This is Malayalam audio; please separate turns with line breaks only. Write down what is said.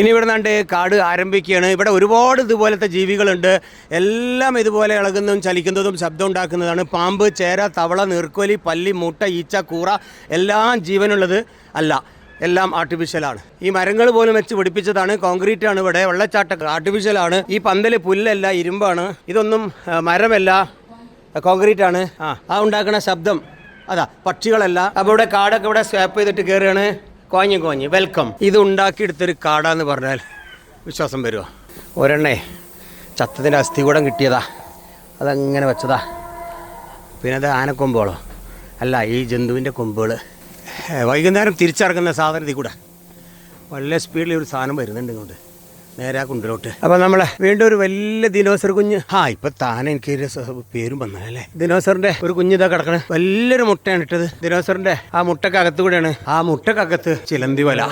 ഇനി ഇവിടെ നിന്നാണ്ട് കാട് ആരംഭിക്കുകയാണ്. ഇവിടെ ഒരുപാട് ഇതുപോലത്തെ ജീവികളുണ്ട്. എല്ലാം ഇതുപോലെ ഇളകുന്നതും ചലിക്കുന്നതും ശബ്ദം ഉണ്ടാക്കുന്നതാണ്. പാമ്പ് ചേര തവള നീർക്കോലി പല്ലി മുട്ട ഈച്ച കൂറ എല്ലാം ജീവനുള്ളത് അല്ല. എല്ലാം ആർട്ടിഫിഷ്യലാണ് ഈ മരങ്ങൾ പോലും വെച്ച് പിടിപ്പിച്ചതാണ്. കോൺക്രീറ്റ് ആണ് ഇവിടെ. വെള്ളച്ചാട്ടം ആർട്ടിഫിഷ്യലാണ് ഈ പന്തൽ പുല്ലല്ല ഇരുമ്പാണ്. ഇതൊന്നും മരമല്ല. കോൺക്രീറ്റ് ആണ്. ആ ആ ഉണ്ടാക്കുന്ന ശബ്ദം. അതാ പക്ഷികളല്ല. അപ്പോൾ ഇവിടെ കാടൊക്കെ ഇവിടെ സ്വാപ്പ് ചെയ്തിട്ട് കയറുകയാണ് കോഞ്ഞ് കോഞ്ഞ് വെൽക്കം ഇത് ഉണ്ടാക്കിയെടുത്തൊരു കാടാന്ന് പറഞ്ഞാൽ വിശ്വാസം വരുമോ ഒരെണ്ണേ ചത്തതിന്റെ അസ്ഥികൂടം കിട്ടിയതാ. അതങ്ങനെ വെച്ചതാ. പിന്നെ അത് ആനക്കൊമ്പുകളോ? അല്ല ഈ ജന്തുവിന്റെ കൊമ്പുകൾ വൈകുന്നേരം തിരിച്ചിറങ്ങുന്ന സാധനത്തിൽ കൂടെ വളരെ സ്പീഡിൽ ഒരു സാധനം വരുന്നുണ്ട് ഇങ്ങോട്ട്. നേരെ കുണ്ടിലോട്ട് അപ്പോൾ നമ്മളെ വീണ്ടും ഒരു വലിയ ദിനോസർ കുഞ്ഞ്. ആ ഇപ്പൊ താൻ എനിക്ക് പേരും വന്നല്ലേ ദിനോസറിന്റെ ഒരു കുഞ്ഞ് ഇതാ കിടക്കണേ. വലിയൊരു മുട്ടയാണ് ഇട്ടത്. ദിനോസറിന്റെ ആ മുട്ടക്കകത്ത് കൂടെയാണ്. ആ മുട്ടക്കകത്ത് ചിലന്തി വല.